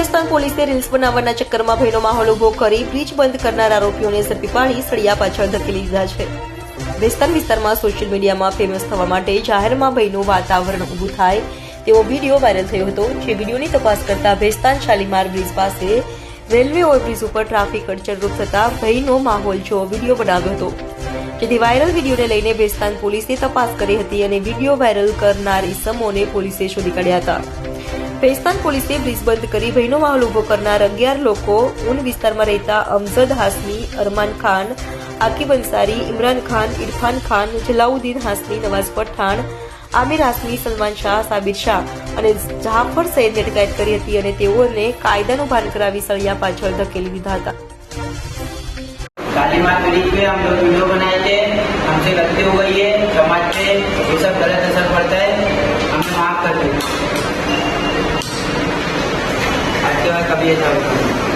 સુરતની પોલીસે રીલ્સ બનાવવાના ચક્કરમાં ભયનો માહોલ ઊભો કરી બ્રિજ બંધ કરનાર આરોપીઓને ઝડપી પાડી સળિયા પાછળ ધકેલી દીધા છે. ભેસ્તાન વિસ્તારમાં સોશિયલ મીડિયામાં ફેમસ થવા માટે જાહેરમાં ભયનું વાતાવરણ ઊભું થાય તેવો વીડિયો વાયરલ થયો હતો, જે વિડીયોની તપાસ કરતા ભેસ્તાન શાલીમાર બ્રિજ પાસે રેલવે ઓવરબ્રિજ ઉપર ટ્રાફિક અડચણરૂપ થતા ભયનો માહોલ જો વીડિયો બનાવ્યો હતો. જેથી વાયરલ વિડીયોને લઈને ભેસ્તાન પોલીસે તપાસ કરી હતી અને વીડિયો વાયરલ કરનાર ઇસમોને પોલીસે શોધી કાઢ્યા હતા. ભેસ્તાન પોલીસે બ્રિજ બંધ કરી ભયનો માહોલ ઉભો કરનાર અગિયાર લોકો ઉન વિસ્તારમાં રહેતા અમજદ હાસમી અરમાન ખાન આકીબ અંસારી ઇમરાન ખાન ઇરફાન ખાન જલાઉદ્દીન હાસમી નવાઝ પઠાણ આમિર હાસમી સલમાન શાહ સાબિર શાહ અને જાફર સૈદની અટકાયત કરી હતી અને તેઓને કાયદાનું ભાન કરાવી સળિયા પાછળ ધકેલી દીધા હતા शालीमार ब्रिज पे हम लोग वीडियो बनाए थे हमसे गलती हो गई है समाज पे ये सब गलत असर पड़ता है हमें माफ कर दो Đặc.